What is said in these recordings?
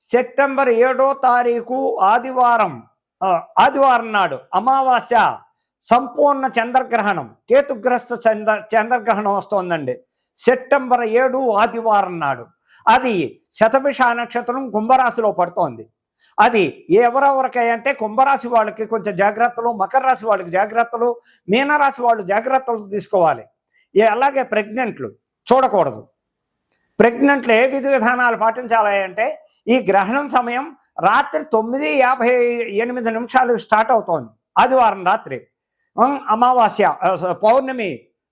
September ఏడో తారీఖు ఆదివారం ఆదివారం నాడు అమావాస్య సంపూర్ణ చంద్రగ్రహణం కేతుగ్రస్త చంద్ర చంద్రగ్రహణం వస్తోందండి. సెప్టెంబర్ ఏడు ఆదివారం నాడు. అది శతభిష నక్షత్రం కుంభరాశిలో పడుతోంది. అది ఎవరెవరికై అంటే కుంభరాశి వాళ్ళకి కొంచెం జాగ్రత్తలు మకర రాశి వాళ్ళకి జాగ్రత్తలు మీనరాశి వాళ్ళు జాగ్రత్తలు తీసుకోవాలి. అలాగే ప్రెగ్నెంట్లు చూడకూడదు. ప్రెగ్నెంట్లు ఏ విధి విధానాలు పాటించాలి అంటే ఈ గ్రహణం సమయం రాత్రి తొమ్మిది యాభై ఎనిమిది నిమిషాలు స్టార్ట్ అవుతోంది. ఆదివారం రాత్రి. అమావాస్య పౌర్ణమి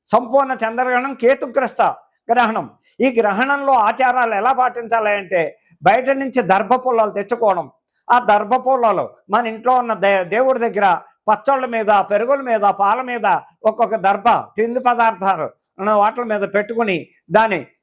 సంపూర్ణ చంద్రగ్రహణం కేతుగ్రస్త గ్రహణం. ఈ గ్రహణంలో ఆచారాలు ఎలా పాటించాలి అంటే బయట నుంచి దర్భ పుల్లలు తెచ్చుకోవడం. ఆ దర్భ పుల్లలు మన ఇంట్లో ఉన్న దే దేవుడి దగ్గర పచ్చళ్ళ మీద పెరుగుల మీద పాల మీద ఒక్కొక్క దర్భ తిండి పదార్థాలు వాటి మీద పెట్టుకుని దాన్ని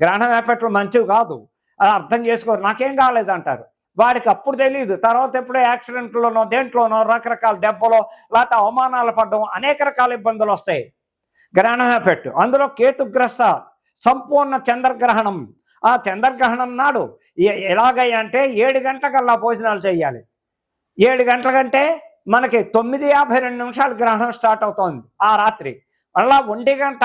గ్రహణం ఎఫెక్ట్లు మంచివి కాదు. అది అర్థం చేసుకోరు. నాకేం కాలేదు అంటారు వాడికి అప్పుడు తెలియదు తర్వాత ఎప్పుడో యాక్సిడెంట్లోనో దేంట్లోనో రకరకాల దెబ్బలో లేకపోతే అవమానాలు పడడం అనేక రకాల ఇబ్బందులు వస్తాయి. గ్రహణ పెట్టు. అందులో కేతుగ్రస్త సంపూర్ణ చంద్రగ్రహణం. ఆ చంద్రగ్రహణం నాడు ఎలాగంటే ఎలాగయ్య అంటే ఏడు గంటలకల్లా భోజనాలు చేయాలి. ఏడు గంటల కంటే మనకి తొమ్మిది యాభై రెండు నిమిషాలు గ్రహణం స్టార్ట్ అవుతోంది ఆ రాత్రి. మళ్ళా ఒంటి గంట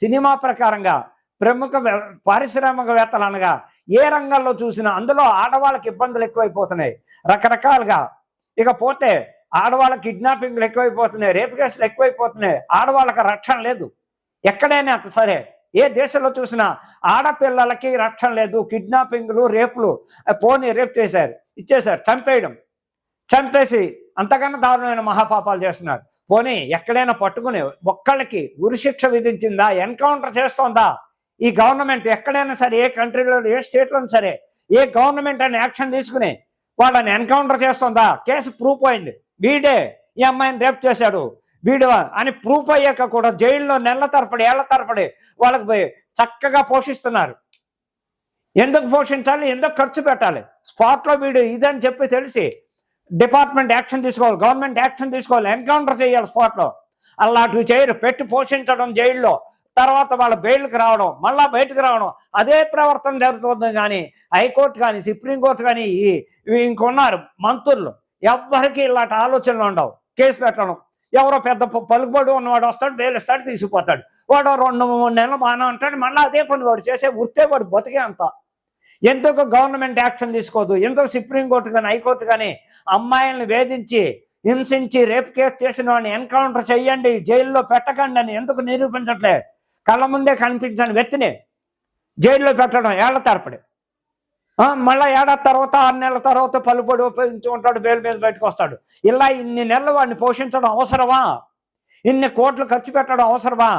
సినిమా ప్రకారంగా ప్రముఖ పారిశ్రామికవేత్తలు అనగా ఏ రంగంలో చూసినా అందులో ఆడవాళ్ళకి ఇబ్బందులు ఎక్కువైపోతున్నాయి. రకరకాలుగా. ఇక పోతే ఆడవాళ్ళ కిడ్నాపింగ్లు ఎక్కువైపోతున్నాయి రేపు కేసులు ఎక్కువైపోతున్నాయి. ఆడవాళ్ళకి రక్షణ లేదు. ఎక్కడైనా సరే. ఏ దేశంలో చూసినా ఆడపిల్లలకి రక్షణ లేదు. కిడ్నాపింగ్లు రేపులు. పోనీ రేప్ చేశారు ఇచ్చేశారు చంపేయడం. చంపేసి అంతకన్నా దారుణమైన మహాపాపాలు చేస్తున్నారు. పోనీ ఎక్కడైనా పట్టుకుని ఒక్కళ్ళకి ఉరిశిక్ష విధించిందా? ఎన్కౌంటర్ చేస్తోందా? ఈ గవర్నమెంట్ ఎక్కడైనా సరే ఏ కంట్రీలో ఏ స్టేట్లో సరే ఏ గవర్నమెంట్ అని యాక్షన్ తీసుకుని వాళ్ళని ఎన్కౌంటర్ చేస్తుందా? కేసు ప్రూఫ్ అయింది. వీడే ఈ అమ్మాయిని రేప్ చేశాడు. వీడు అని ప్రూఫ్ అయ్యాక కూడా జైల్లో నెలల తరపడి ఏళ్ళ తరపడి వాళ్ళకి పోయి చక్కగా పోషిస్తున్నారు. ఎందుకు పోషించాలి? ఎందుకు ఖర్చు పెట్టాలి? స్పాట్లో వీడు ఇదని చెప్పి తెలిసి డిపార్ట్మెంట్ యాక్షన్ తీసుకోవాలి గవర్నమెంట్ యాక్షన్ తీసుకోవాలి ఎన్కౌంటర్ చేయాలి స్పాట్లో. అలాంటివి చేయరు పెట్టి పోషించడం జైల్లో. తర్వాత వాళ్ళ బెయిల్కి రావడం మళ్ళా బయటకు రావడం అదే ప్రవర్తన జరుగుతుంది కానీ హైకోర్టు కానీ సుప్రీంకోర్టు కానీ ఇవి ఇంకొన్నారు మంత్రులు. ఎవ్వరికి ఇలాంటి ఆలోచనలు ఉండవు. కేసు పెట్టడం. ఎవరో పెద్ద పలుకుబడి ఉన్నవాడు వస్తాడు బెయిల్ తీసుకుపోతాడు. వాడు రెండు మూడు నెలలు బాగానే ఉంటాడు మళ్ళీ అదే పని వాడు చేసే వృత్తే వాడు బతికే అంతా. ఎందుకు గవర్నమెంట్ యాక్షన్ తీసుకోదు? ఎందుకు సుప్రీంకోర్టు కానీ హైకోర్టు కానీ అమ్మాయిల్ని వేధించి హింసించి రేప్ కేసు చేసిన వాడిని ఎన్కౌంటర్ చేయండి జైల్లో పెట్టకండి అని ఎందుకు నిరూపించట్లే? కళ్ళ ముందే కనిపించని వ్యక్తిని జైల్లో పెట్టడం ఏళ్ళ తరపడి మళ్ళీ ఏడాది తర్వాత ఆరు నెలల తర్వాత పలుబడి ఉపయోగించుకుంటాడు బెయిల్ మీద బయటకు వస్తాడు. ఇలా ఇన్ని నెలలు వాడిని పోషించడం అవసరమా? ఇన్ని కోట్లు ఖర్చు పెట్టడం అవసరమా?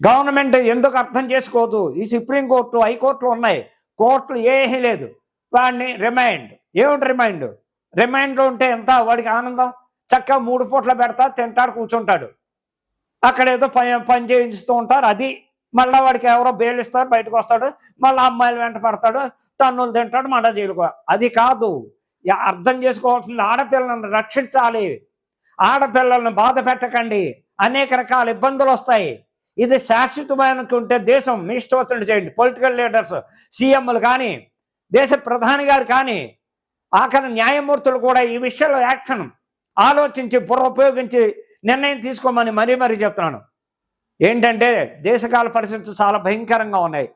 గవర్నమెంట్ ఎందుకు అర్థం చేసుకోదు? ఈ సుప్రీంకోర్టు హైకోర్టులు ఉన్నాయి. కోర్టులు ఏమీ లేదు. వాడిని రిమైండ్ ఏమిటి రిమైండ్ రిమైండ్లో ఉంటే ఎంత? వాడికి ఆనందం? చక్కగా మూడు పూట్ల పెడతా తింటాడు కూర్చుంటాడు. అక్కడ ఏదో పని పని చేయిస్తూ ఉంటారు. అది మళ్ళీ వాడికి ఎవరో బెయిల్ ఇస్తారు బయటకు వస్తాడు. మళ్ళీ అమ్మాయిలు వెంట పడతాడు. తన్నులు తింటాడు మళ్ళీ జైలుకో అది కాదు. యా- అర్థం చేసుకోవాల్సింది ఆడపిల్లలను రక్షించాలి. ఆడపిల్లలను బాధ పెట్టకండి. అనేక రకాల ఇబ్బందులు వస్తాయి. ఇది శాశ్వతమైనకి ఉంటే దేశం. మీ ఇష్టం చేయండి. పొలిటికల్ లీడర్స్ సీఎంలు కానీ దేశ ప్రధాని గారు కానీ ఆఖరి న్యాయమూర్తులు కూడా ఈ విషయంలో యాక్షన్ ఆలోచించి బుర్ర ఉపయోగించి నిర్ణయం తీసుకోమని మరీ మరీ చెప్తున్నాను. ఏంటంటే దేశకాల పరిస్థితులు చాలా భయంకరంగా ఉన్నాయి.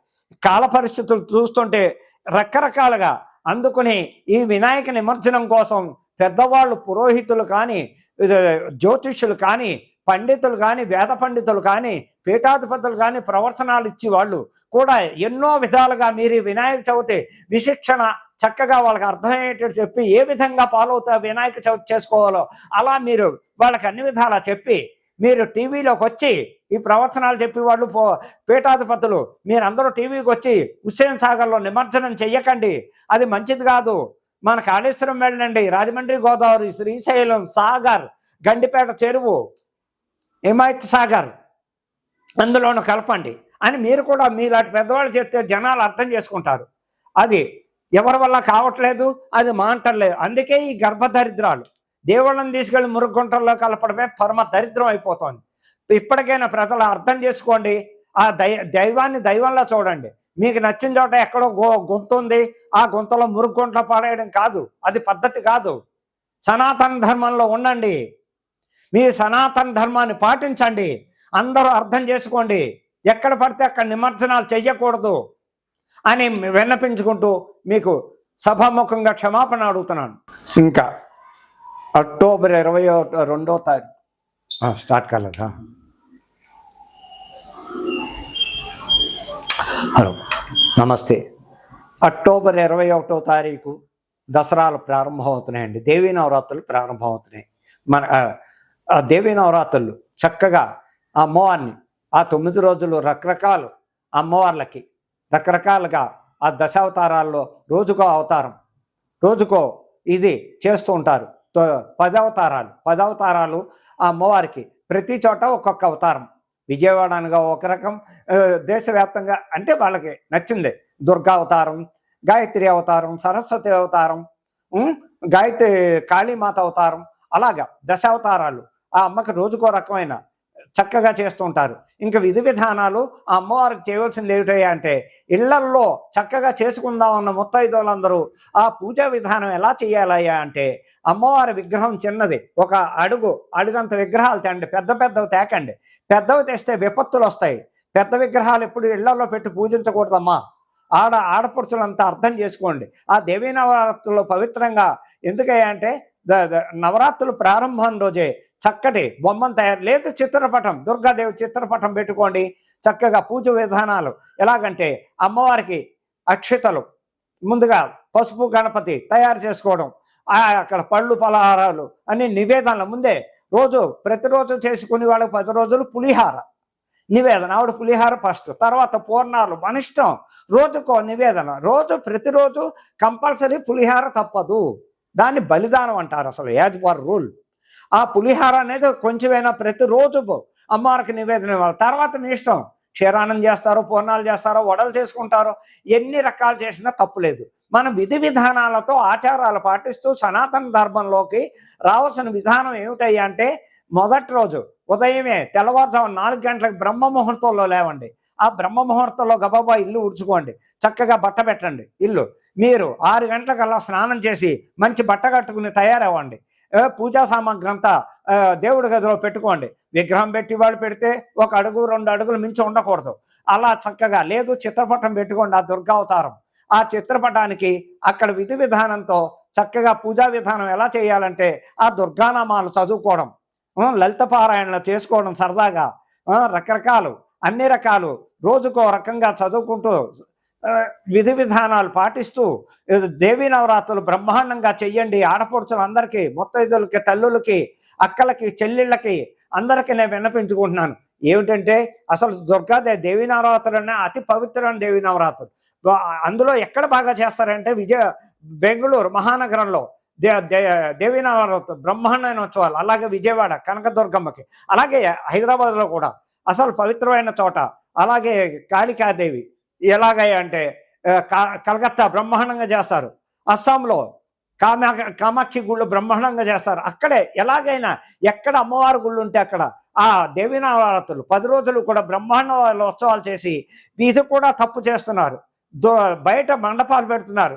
కాల పరిస్థితులు చూస్తుంటే రకరకాలుగా అందుకుని ఈ వినాయక నిమజ్జనం కోసం పెద్దవాళ్ళు పురోహితులు కానీ ఇది జ్యోతిష్యులు కానీ పండితులు కానీ వేద పండితులు కానీ పీఠాధిపతులు కానీ ప్రవచనాలు ఇచ్చి వాళ్ళు కూడా ఎన్నో విధాలుగా మీరు వినాయక చవితి విశిక్షణ చక్కగా వాళ్ళకి అర్థమయ్యేటట్టు చెప్పి ఏ విధంగా పాలవుతా వినాయక చవితి చేసుకోవాలో అలా మీరు వాళ్ళకి అన్ని విధాలా చెప్పి మీరు టీవీలోకి వచ్చి ఈ ప్రవచనాలు చెప్పి వాళ్ళు పో పీఠాధిపతులు మీరందరూ టీవీకి వచ్చి హుస్సేన్ సాగర్లో నిమజ్జనం చెయ్యకండి. అది మంచిది కాదు. మన కాళేశ్వరం వెళ్ళండి. రాజమండ్రి గోదావరి శ్రీశైలం సాగర్ గండిపేట చెరువు. హిమాయత్ సాగర్? అందులోనూ కలపండి. అని మీరు కూడా మీలాంటి పెద్దవాళ్ళు చెప్తే జనాలు అర్థం చేసుకుంటారు. అది ఎవరి వల్ల కావట్లేదు అది మాంటలేదు అందుకే ఈ గర్భదరిద్రాలు. దేవుళ్ళని తీసుకెళ్ళి మురుగుంటల్లో కలపడమే పరమ దరిద్రం అయిపోతుంది. ఇప్పటికైనా ప్రజలు అర్థం చేసుకోండి. ఆ దై దైవాన్ని దైవంలో చూడండి. మీకు నచ్చిన చోట ఎక్కడో గో గుంత ఉంది. ఆ గుంతలో మురుగుంట పడేయడం కాదు. అది పద్ధతి కాదు. సనాతన ధర్మంలో ఉండండి. మీ సనాతన ధర్మాన్ని పాటించండి. అందరూ అర్థం చేసుకోండి. ఎక్కడ పడితే అక్కడ నిమజ్జనాలు చెయ్యకూడదు అని విన్నపించుకుంటూ మీకు సభాముఖంగా క్షమాపణ అడుగుతున్నాను. ఇంకా అక్టోబర్ ఇరవై రెండో తారీఖు. స్టార్ట్ కాలేదా హలో నమస్తే. అక్టోబర్ ఇరవై ఒకటో తారీఖు దసరాలు ప్రారంభమవుతున్నాయండి. దేవీ నవరాత్రులు ప్రారంభమవుతున్నాయి. మన ఆ, దేవీ నవరాత్రులు చక్కగా ఆ అమ్మవారిని ఆ తొమ్మిది రోజులు రకరకాలు అమ్మవార్లకి రకరకాలుగా ఆ దశావతారాల్లో రోజుకో అవతారం రోజుకో ఇది చేస్తూ ఉంటారు. తో- పదవతారాలు అవతారాలు ఆ అమ్మవారికి ప్రతి చోట ఒక్కొక్క అవతారం. విజయవాడ అనగా ఒక రకం దేశవ్యాప్తంగా అంటే వాళ్ళకి నచ్చింది. దుర్గా అవతారం గాయత్రి అవతారం సరస్వతి అవతారం గాయత్రి కాళీమాత అవతారం అలాగా దశావతారాలు. ఆ అమ్మకి రోజుకో రకమైన చక్కగా చేస్తూ ఉంటారు. ఇంకా విధి విధానాలు ఆ అమ్మవారికి చేయవలసింది ఏమిటయ్యా అంటే ఇళ్ళల్లో చక్కగా చేసుకుందాం ముత్తైదులందరూ ఆ పూజా విధానం ఎలా చేయాలయ్యా అంటే అమ్మవారి విగ్రహం చిన్నది ఒక అడుగు అడుగంత విగ్రహాలు తేండి పెద్ద పెద్దవి తేకండి. పెద్దవి తెస్తే విపత్తులు వస్తాయి. పెద్ద విగ్రహాలు ఎప్పుడు ఇళ్ళలో పెట్టి పూజించకూడదమ్మా. ఆడ ఆడపడుచులంతా అర్థం చేసుకోండి. ఆ దేవీ నవరాత్రులు పవిత్రంగా ఎందుకయ్యా అంటే నవరాత్రులు ప్రారంభం రోజే చక్కటి బొమ్మను తయారు లేదు చిత్రపటం దుర్గాదేవి చిత్రపటం పెట్టుకోండి. చక్కగా పూజ విధానాలు. ఎలాగంటే అమ్మవారికి అక్షితలు ముందుగా పసుపు గణపతి తయారు చేసుకోవడం ఆ అక్కడ పళ్ళు పలహారాలు అన్ని నివేదనలు ముందే రోజు ప్రతిరోజు చేసుకునే వాళ్ళకి పది రోజులు పులిహార. నివేదన ఆవిడ పులిహార ఫస్ట్. తర్వాత పూర్ణాలు మన ఇష్టం రోజుకో నివేదన. రోజు ప్రతిరోజు కంపల్సరీ పులిహార తప్పదు. దాన్ని బలిదానం అంటారు అసలు యాజ్ ఫర్ రూల్. ఆ పులిహార అనేది కొంచెమైనా ప్రతిరోజు అమ్మవారికి నివేదన ఇవ్వాలి. తర్వాత మీ ఇష్టం. క్షీరాన్నం చేస్తారో పూర్ణాలు చేస్తారో వడలు చేసుకుంటారో ఎన్ని రకాలు చేసినా తప్పులేదు మన విధి విధానాలతో ఆచారాలు పాటిస్తూ సనాతన ధర్మంలోకి రావాల్సిన విధానం ఏమిటయ్యా అంటే మొదటి రోజు ఉదయమే తెల్లవారుజాము నాలుగు గంటలకు బ్రహ్మ ముహూర్తంలో లేవండి. ఆ బ్రహ్మ ముహూర్తంలో గబాబా ఇల్లు ఉడుచుకోండి చక్కగా బట్ట పెట్టండి ఇల్లు. మీరు ఆరు గంటలకల్లా స్నానం చేసి మంచి బట్ట కట్టుకుని తయారవ్వండి. పూజా సామాగ్రి అంతా దేవుడి గదిలో పెట్టుకోండి. విగ్రహం పెట్టి వాళ్ళు పెడితే ఒక అడుగు రెండు అడుగులు మించి ఉండకూడదు. అలా చక్కగా లేదు చిత్రపటం పెట్టుకోండి ఆ దుర్గావతారం. ఆ చిత్రపటానికి అక్కడ విధి విధానంతో చక్కగా పూజా విధానం ఎలా చేయాలంటే ఆ దుర్గానామాలు చదువుకోవడం లలిత పారాయణలు చేసుకోవడం సరదాగా రకరకాలు. అన్ని రకాలు రోజుకో రకంగా చదువుకుంటూ విధి విధానాలు పాటిస్తూ దేవీ నవరాత్రులు బ్రహ్మాండంగా చెయ్యండి. ఆడపడుచులందరికీ ముత్తైదులకి తల్లులకి అక్కలకి చెల్లెళ్ళకి అందరికీ నేను విన్నపించుకుంటున్నాను. ఏమిటంటే అసలు దుర్గాదేవి దేవీ నవరాత్రులు అనే అతి పవిత్రమైన దేవీ నవరాత్రులు. అందులో ఎక్కడ బాగా చేస్తారంటే విజయ బెంగళూరు మహానగరంలో దే దే దేవీ నవరాత్రులు బ్రహ్మాండమైన ఉత్సవాలు అలాగే విజయవాడ కనకదుర్గమ్మకి అలాగే హైదరాబాద్లో కూడా. అసలు పవిత్రమైన చోట. అలాగే కాళికాదేవి ఎలాగై అంటే కలకత్తా బ్రహ్మాండంగా చేస్తారు. అస్సాంలో కామా కామాక్షి గుళ్ళు బ్రహ్మాండంగా చేస్తారు. అక్కడే ఎలాగైనా ఎక్కడ అమ్మవారి గుళ్ళు ఉంటే అక్కడ ఆ దేవీ పది రోజులు కూడా బ్రహ్మాండ ఉత్సవాలు చేసి ఇది కూడా తప్పు చేస్తున్నారు. దో బయట మండపాలు పెడుతున్నారు.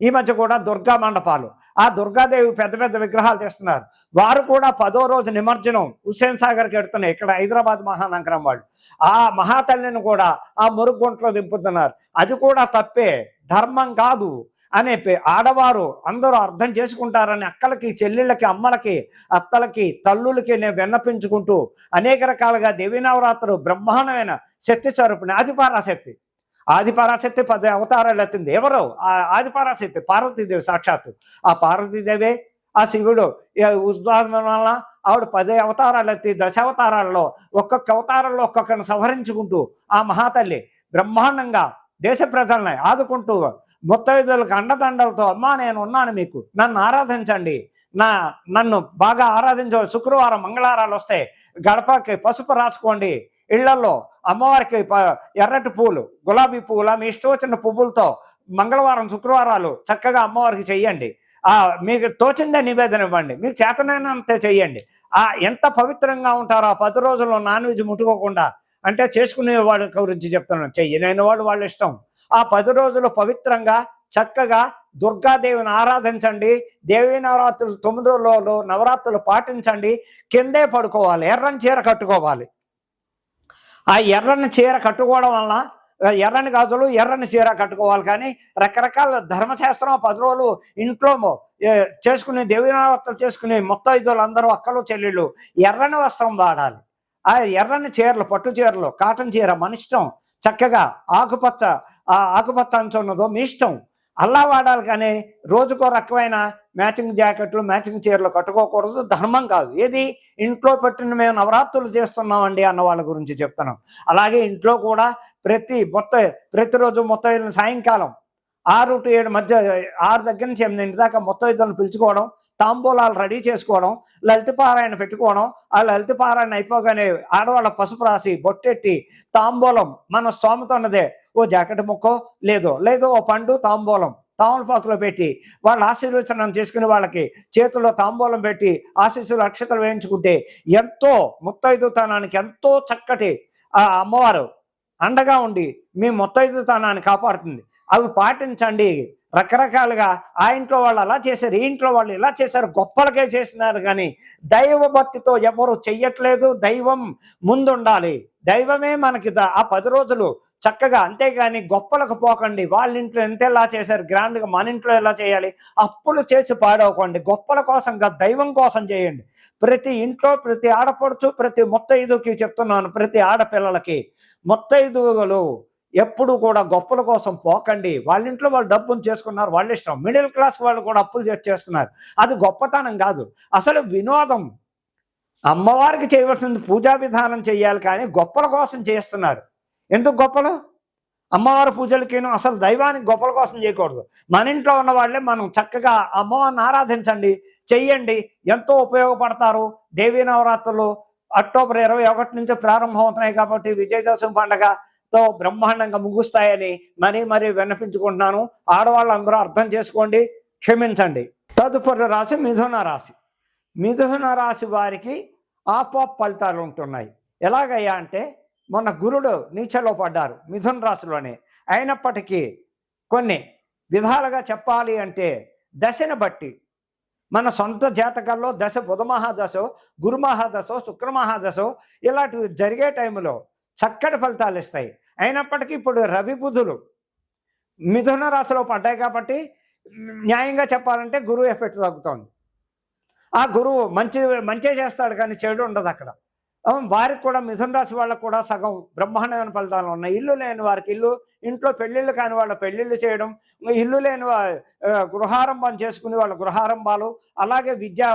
ఈ మధ్య కూడా దుర్గా మండపాలు. ఆ దుర్గాదేవి పెద్ద పెద్ద విగ్రహాలు తెస్తున్నారు. వారు కూడా పదో రోజు నిమజ్జనం హుస్సేన్ సాగర్కి వెడుతున్నాయి ఇక్కడ హైదరాబాద్ మహానగరం వాళ్ళు. ఆ మహాతల్లిని కూడా ఆ మురుగుంట్లో దింపుతున్నారు. అది కూడా తప్పే. ధర్మం కాదు అనే ఆడవారు అందరూ అర్థం చేసుకుంటారని అక్కలకి చెల్లెళ్ళకి అమ్మలకి అత్తలకి తల్లులకి నేను విన్నపించుకుంటూ అనేక రకాలుగా దేవీ నవరాత్రులు బ్రహ్మాండమైన శక్తి స్వరూపిణి ఆదిపారాశక్తి. ఆదిపరాశక్తి పది అవతారాలు ఎత్తింది ఎవరు ఆ ఆదిపరాశక్తి పార్వతీదేవి సాక్షాత్తు. ఆ పార్వతీదేవే ఆ శివుడు ఈ ఉద్వాదన వల్ల ఆవిడ పదే అవతారాలు ఎత్తి దశావతారాల్లో ఒక్కొక్క అవతారంలో ఒక్కొక్కరిని సంహరించుకుంటూ ఆ మహాతల్లి బ్రహ్మాండంగా దేశ ప్రజల్ని ఆదుకుంటూ ముత్తైదులకు అండదండలతో అమ్మా నేను ఉన్నాను మీకు. నన్ను ఆరాధించండి. నా నన్ను బాగా ఆరాధించ. శుక్రవారం మంగళవారాలు వస్తే గడపకి పసుపు రాసుకోండి. ఇళ్ళలో అమ్మవారికి ప- ఎర్రటి పూలు గులాబీ పూల? మీ ఇష్టం వచ్చిన పువ్వులతో మంగళవారం శుక్రవారాలు చక్కగా అమ్మవారికి చెయ్యండి. ఆ మీకు తోచిందే నివేదన ఇవ్వండి. మీకు చేతనైనంతే చెయ్యండి. ఆ ఎంత పవిత్రంగా ఉంటారో ఆ పది రోజుల్లో నాన్ వెజ్ ముట్టుకోకుండా అంటే చేసుకునే వాళ్ళ గురించి చెప్తున్నాను. చెయ్యలేని వాళ్ళు వాళ్ళ ఇష్టం. ఆ పది రోజులు పవిత్రంగా చక్కగా దుర్గాదేవిని ఆరాధించండి. దేవీ నవరాత్రులు తొమ్మిదో రోజులు నవరాత్రులు పాటించండి. కిందే పడుకోవాలి ఎర్రని చీర కట్టుకోవాలి. ఆ ఎర్రని చీర కట్టుకోవడం వలన ఎర్రని గాజులు ఎర్రని చీర కట్టుకోవాలి కానీ రకరకాల ధర్మశాస్త్రం పది రోజులు ఇంట్లో చేసుకునే దేవీ నవరాత్రులు చేసుకునే మొత్తం అందరూ అక్కలు చెల్లెళ్ళు ఎర్రని వస్త్రం వాడాలి. ఆ ఎర్రని చీరలు పట్టు చీరలు కాటన్ చీర మన ఇష్టం చక్కగా ఆకుపచ్చ ఆ ఆకుపచ్చ అంచు ఉన్నదో మీ ఇష్టం. అల్లా వాడాలి కానీ రోజుకో రకమైన మ్యాచింగ్ జాకెట్లు మ్యాచింగ్ చీరలు కట్టుకోకూడదు. ధర్మం కాదు. ఏది? ఇంట్లో పెట్టిన మేము నవరాత్రులు చేస్తున్నామండి అన్న వాళ్ళ గురించి చెప్తున్నాం. అలాగే ఇంట్లో కూడా ప్రతి మొత్తం ప్రతిరోజు మొత్తం సాయంకాలం ఆరు టు ఏడు మధ్య ఆరు దగ్గర నుంచి ఎనిమిది దాకా మొత్తం ఇద్దరు పిలుచుకోవడం తాంబూలాలు రెడీ చేసుకోవడం లలితపారాయణ పెట్టుకోవడం ఆ లలితపారాయణ అయిపోగానే ఆడవాళ్ళ పసుపు రాసి బొట్టెట్టి తాంబూలం మన స్తోమత ఉన్నదే. ఓ జాకెట్ ముక్కో లేదో లేదో ఓ పండు తాంబూలం తామలపాకులో పెట్టి వాళ్ళ ఆశీర్వచనం చేసుకుని వాళ్ళకి చేతుల్లో తాంబూలం పెట్టి ఆశీస్సులు అక్షతలు వేయించుకుంటే ఎంతో ముత్తైదుతనానికి ఎంతో చక్కటి ఆ అమ్మవారు అండగా ఉండి మీ ముత్తైదుతనాన్ని కాపాడుతుంది. అవి పాటించండి. రకరకాలుగా ఆ ఇంట్లో వాళ్ళు అలా చేశారు ఈ ఇంట్లో వాళ్ళు ఇలా చేశారు గొప్పలకే చేసినారు కానీ దైవ భక్తితో ఎవరు చెయ్యట్లేదు. దైవం ముందుండాలి. దైవమే మనకి ఆ పది రోజులు చక్కగా అంతేగాని గొప్పలకు పోకండి. వాళ్ళ ఇంట్లో ఎంత ఎలా చేశారు గ్రాండ్గా మన ఇంట్లో ఎలా చేయాలి అప్పులు చేసి పాడవకండి. గొప్పల కోసం కాదు దైవం కోసం చేయండి. ప్రతి ఇంట్లో ప్రతి ఆడపడుచు ప్రతి మొత్తైదుకి చెప్తున్నాను ప్రతి ఆడపిల్లలకి మొత్తైదువులు ఎప్పుడు కూడా గొప్పల కోసం పోకండి. వాళ్ళ ఇంట్లో వాళ్ళు డబ్బును చేసుకున్నారు వాళ్ళ ఇష్టం. మిడిల్ క్లాస్ వాళ్ళు కూడా అప్పులు చేసి చేస్తున్నారు. అది గొప్పతనం కాదు. అసలు వినోదం అమ్మవారికి చేయవలసింది పూజా విధానం చేయాలి కానీ గొప్పల కోసం చేస్తున్నారు. ఎందుకు గొప్పలు? అమ్మవారి పూజలకేను అసలు దైవానికి గొప్పల కోసం చేయకూడదు. మన ఇంట్లో ఉన్న వాళ్ళే మనం చక్కగా అమ్మవారిని ఆరాధించండి చెయ్యండి. ఎంతో ఉపయోగపడతారు. దేవీ నవరాత్రులు అక్టోబర్ ఇరవై ఒకటి నుంచి ప్రారంభం అవుతున్నాయి కాబట్టి విజయదశమి తో బ్రహ్మాండంగా ముగుస్తాయని మరీ మరీ విన్నపించుకుంటున్నాను. ఆడవాళ్ళందరూ అర్థం చేసుకోండి క్షమించండి. తదుపరి రాశి మిథున రాశి. మిథున రాశి వారికి ఆఫ్ ఆఫ్ ఫలితాలు ఉంటున్నాయి. ఎలాగయ్యా అంటే మొన్న గురుడు నీచలో పడ్డారు మిథున రాశిలోనే. అయినప్పటికీ కొన్ని విధాలుగా చెప్పాలి అంటే దశను బట్టి మన సొంత జాతకాల్లో దశ బుధ మహాదశ గురు మహాదశ శుక్ర మహాదశ ఇలాంటివి జరిగే టైంలో చక్కటి ఫలితాలు ఇస్తాయి. అయినప్పటికీ ఇప్పుడు రవి బుధులు మిథున రాశిలో పడ్డాయి కాబట్టి న్యాయంగా చెప్పాలంటే గురువు ఎఫెక్ట్ తగ్గుతోంది. ఆ గురువు మంచి మంచి చేస్తాడు కానీ చెడు ఉండదు అక్కడ. వారికి కూడా మిథున రాశి వాళ్ళకు కూడా సగం బ్రహ్మాండమైన ఫలితాలు ఉన్నాయి. ఇల్లు లేని వారికి ఇల్లు ఇంట్లో పెళ్ళిళ్ళు కాని వాళ్ళ పెళ్ళిళ్ళు చేయడం ఇల్లు లేని గృహారంభం చేసుకునే వాళ్ళ గృహారంభాలు అలాగే విద్యా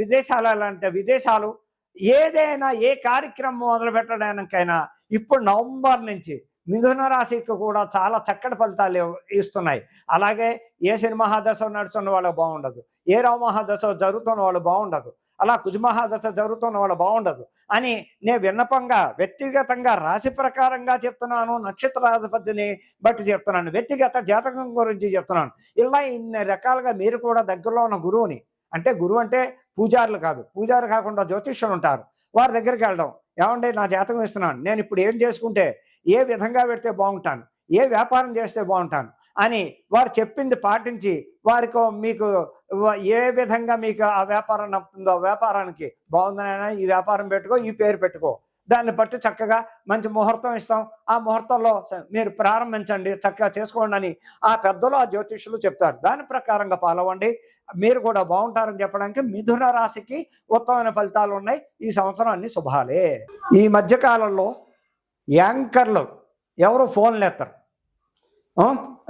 విదేశాలు అంటే విదేశాలు ఏదైనా ఏ కార్యక్రమం మొదలు పెట్టడానికైనా ఇప్పుడు నవంబర్ నుంచి మిథున రాశికి కూడా చాలా చక్కటి ఫలితాలు ఇస్తున్నాయి. అలాగే ఏ శని మహాదశ నడుస్తున్న వాళ్ళకి బాగుండదు. ఏ రావు మహాదశ జరుగుతున్న వాళ్ళు బాగుండదు. అలా కుజమహాదశ జరుగుతున్న వాళ్ళు బాగుండదు అని నేను విన్నపంగా వ్యక్తిగతంగా రాశి ప్రకారంగా చెప్తున్నాను నక్షత్రాధిపతిని బట్టి చెప్తున్నాను వ్యక్తిగత జాతకం గురించి చెప్తున్నాను. ఇలా ఇన్ని రకాలుగా మీరు కూడా దగ్గరలో ఉన్న గురువుని అంటే గురువు అంటే పూజారులు కాదు. పూజారు కాకుండా జ్యోతిష్యులు ఉంటారు. వారి దగ్గరికి వెళ్ళడం. ఏమంటే నా జాతకం ఇస్తున్నాను నేను ఇప్పుడు ఏం చేసుకుంటే ఏ విధంగా పెడితే బాగుంటాను? ఏ వ్యాపారం చేస్తే బాగుంటాను? అని వారు చెప్పింది పాటించి వారికి మీకు ఏ విధంగా మీకు ఆ వ్యాపారం నప్పుతుందో ఆ వ్యాపారానికి బాగుందనైనా ఈ వ్యాపారం పెట్టుకో ఈ పేరు పెట్టుకో. దాన్ని బట్టి చక్కగా మంచి ముహూర్తం ఇస్తాం. ఆ ముహూర్తంలో మీరు ప్రారంభించండి చక్కగా చేసుకోండి అని ఆ పెద్దలు ఆ జ్యోతిష్యులు చెప్తారు. దాని ప్రకారంగా పాల్వండి మీరు కూడా బాగుంటారని చెప్పడానికి మిథున రాశికి ఉత్తమైన ఫలితాలు ఉన్నాయి. ఈ సంవత్సరం అన్ని శుభాలే. ఈ మధ్యకాలంలో యాంకర్లు ఎవరు ఫోన్లు ఎత్తరు?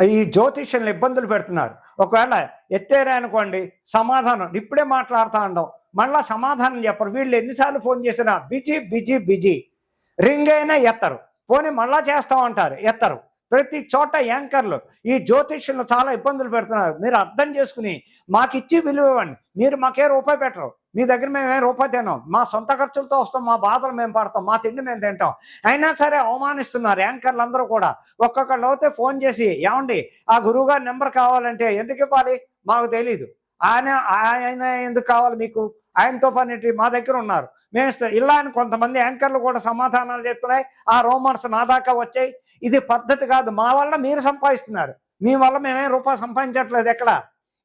ఈ జ్యోతిష్యులను ఇబ్బందులు పెడుతున్నారు. ఒకవేళ ఎత్తేరా అనుకోండి సమాధానం. ఇప్పుడే మాట్లాడుతూ ఉండవు మళ్ళీ సమాధానం చెప్పరు. వీళ్ళు ఎన్నిసార్లు ఫోన్ చేసినా బిజీ బిజీ బిజీ. రింగ్ అయినా ఎత్తరు. పోనీ మళ్ళా చేస్తామంటారు ఎత్తరు. ప్రతి చోట యాంకర్లు. ఈ జ్యోతిష్యులు చాలా ఇబ్బందులు పెడుతున్నారు. మీరు అర్థం చేసుకుని మాకు ఇచ్చి విలువ ఇవ్వండి. మీరు మాకే రూపాయి పెట్టరు. మీ దగ్గర మేమే రూపాయి తినాం మా సొంత ఖర్చులతో వస్తాం మా బాధలు మేము పడతాం మా తిండి మేము తింటాం. అయినా సరే అవమానిస్తున్నారు యాంకర్లు అందరూ కూడా. ఒక్కొక్కళ్ళు అయితే ఫోన్ చేసి ఏమండి ఆ గురువుగారి నెంబర్ కావాలంటే ఎందుకు ఇవ్వాలి? మాకు తెలీదు. ఆయన ఆయన ఎందుకు కావాలి మీకు? ఆయనతో పని మా దగ్గర ఉన్నారు. మేము ఇలా అని కొంతమంది యాంకర్లు కూడా సమాధానాలు చెప్తున్నాయి. ఆ రోమర్స్ నా దాకా వచ్చాయి. ఇది పద్ధతి కాదు. మా వల్ల మీరు సంపాదిస్తున్నారు. మీ వల్ల మేమేం రూపాయి సంపాదించట్లేదు ఎక్కడ?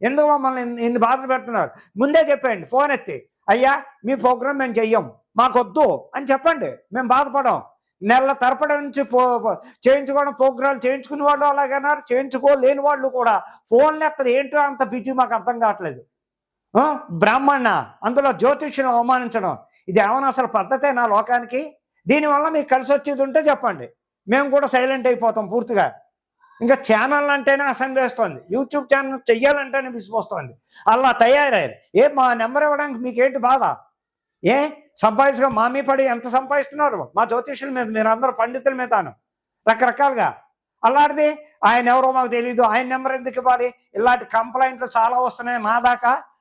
ఎందుకు మమ్మల్ని ఇన్ని- బాధలు పెడుతున్నారు? ముందే చెప్పండి ఫోన్ ఎత్తి. అయ్యా మీ ప్రోగ్రామ్ మేము చెయ్యం. మాకొద్దు అని చెప్పండి. మేము బాధపడం నెల తరపడి నుంచి పో చేయించుకోవడం ప్రోగ్రాలు చేయించుకునే వాళ్ళు అలాగన్నారు చేయించుకోలేని వాళ్ళు కూడా ఫోన్లు ఎత్తరు ఏంటో అంత బిజీ మాకు అర్థం కావట్లేదు. బ్రాహ్మణ అందులో జ్యోతిష్యం అవమానించడం. ఇది ఏమైనా అసలు పద్ధతే నా లోకానికి? దీనివల్ల మీకు కలిసి వచ్చేది ఉంటే చెప్పండి. మేము కూడా సైలెంట్ అయిపోతాం పూర్తిగా. ఇంకా ఛానల్ అంటేనే అసహ్యం వేస్తుంది. యూట్యూబ్ ఛానల్ చెయ్యాలంటేనే విసిపోస్తుంది అలా తయారయ్యారు. ఏ మా నెంబర్ ఇవ్వడానికి మీకేంటి బాధ? ఏ సంపాదించగా మా మీ పడి ఎంత సంపాదిస్తున్నారు? మా జ్యోతిష్యుల మీద మీరు అందరూ పండితుల మీదను రకరకాలుగా. అలాంటిది ఆయన ఎవరో మాకు తెలియదు ఆయన నెంబర్ ఎందుకు ఇవ్వాలి? ఇలాంటి కంప్లైంట్లు చాలా వస్తున్నాయి మా దాకా.